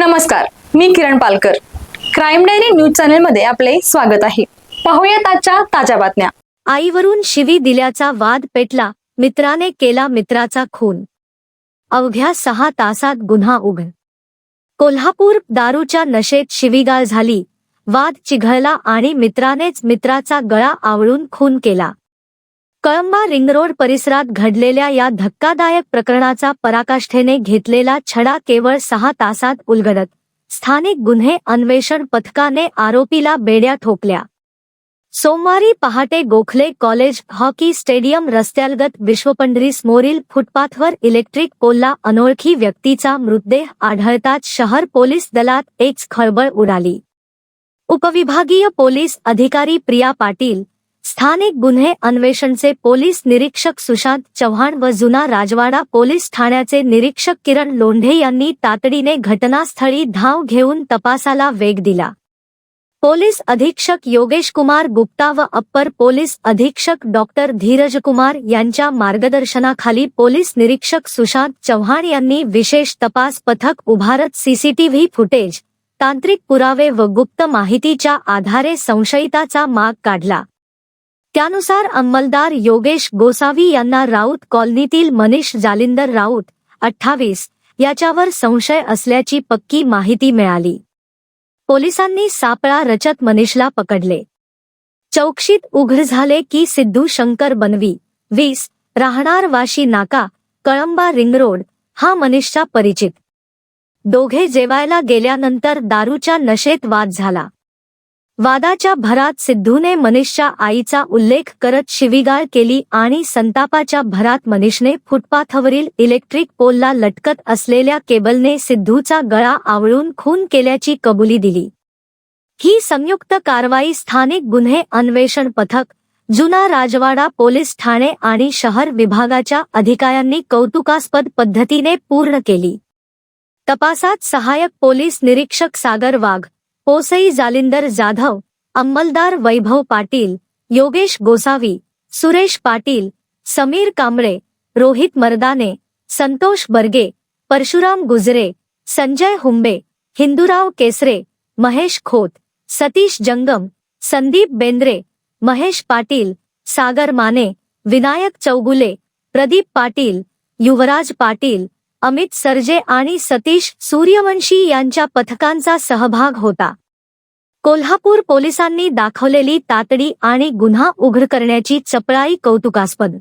नमस्कार मी Kiran Palkar. Crime diary news चॅनलमध्ये आपले स्वागत आहे. पाहूयात आजच्या ताज्या बातम्या. आईवरून शिवी दिल्याचा वाद पेटला मित्राने केला मित्राचा खून. अवघ्या सहा तासात गुन्हा उघड. कोल्हापूर दारूच्या नशेत शिवीगाळ झाली. वाद चिघळला आणि मित्रानेच मित्राचा गळा आवळून खून केला. कळंबा रिंगरोड परिसरात घडलेल्या या धक्कादायक प्रकरणाचा पराकाष्ठेने घेतलेला छडा केवळ सहा तासात उलगडत. स्थानिक गुन्हे अन्वेषण पथकाने आरोपीला बेड्या ठोकल्या. सोमवारी पहाटे गोखले कॉलेज हॉकी स्टेडियम रस्त्यालगत विश्वपंढरी समोरील फुटपाथवर इलेक्ट्रिक पोलला अनोळखी व्यक्तीचा मृतदेह आढळताच शहर पोलीस दलात एक खळबळ उडाली. उपविभागीय पोलीस अधिकारी प्रिया पाटील स्थानिक गुन्हे अन्वेषणचे पोलीस निरीक्षक सुशांत चव्हाण व जुना राजवाडा पोलीस ठाण्याचे निरीक्षक किरण लोंढे यांनी तातडीने घटनास्थळी धाव घेऊन तपासाला वेग दिला. पोलीस अधीक्षक योगेश कुमार गुप्ता व अप्पर पोलीस अधीक्षक डॉक्टर धीरज कुमार यांच्या मार्गदर्शनाखाली पोलीस निरीक्षक सुशांत चव्हाण यांनी विशेष तपास पथक उभारत सीसीटीव्ही फुटेज तांत्रिक पुरावे व गुप्त माहितीच्या आधारे संशयिताचा माग काढला. त्यानुसार अंमलदार योगेश गोसावी यांना राऊत कॉलनीतील मनीष जालिंदर राऊत अठ्ठावीस याच्यावर संशय असल्याची पक्की माहिती मिळाली. पोलिसांनी सापळा रचत मनीषला पकडले. चौकशीत उघड झाले की सिद्धू शंकर बनवी वीस राहणार वाशी नाका कळंबा रिंग रोड हा मनीषचा परिचित. दोघे जेवायला गेल्यानंतर दारूच्या नशेत वाद झाला. वादाच्या भरात सिद्धूने मनीषच्या आईचा उल्लेख करत शिवीगाळ केली आणि संतापाच्या भरात मनीषने फुटपाथवरील इलेक्ट्रिक पोलला लटकत असलेल्या केबलने सिद्धूचा गळा आवळून खून केल्याची कबुली दिली. ही संयुक्त कारवाई स्थानिक गुन्हे अन्वेषण पथक जुना राजवाडा पोलीस ठाणे आणि शहर विभागाच्या अधिकाऱ्यांनी कौतुकास्पद पद्धतीने पूर्ण केली. तपासात सहाय्यक पोलीस निरीक्षक सागर वाघ पोसई जालिंदर जाधव, अंमलदार वैभव पाटील, योगेश गोसावी, सुरेश पाटील, समीर कांबळे, रोहित मर्दाने, संतोष बर्गे, परशुराम गुजरे, संजय हुंबे, हिंदुराव केसरे, महेश खोत, सतीश जंगम, संदीप बेंद्रे, महेश पाटील, सागर माने, विनायक चौगुले, प्रदीप पाटील, युवराज पाटील अमित सरजे आणि सतीश सूर्यवंशी यांच्या पथकांचा सहभाग होता. कोल्हापूर पोलिसांनी दाखवलेली तातडी आणि गुन्हा उघड करण्याची चपळाई कौतुकास्पद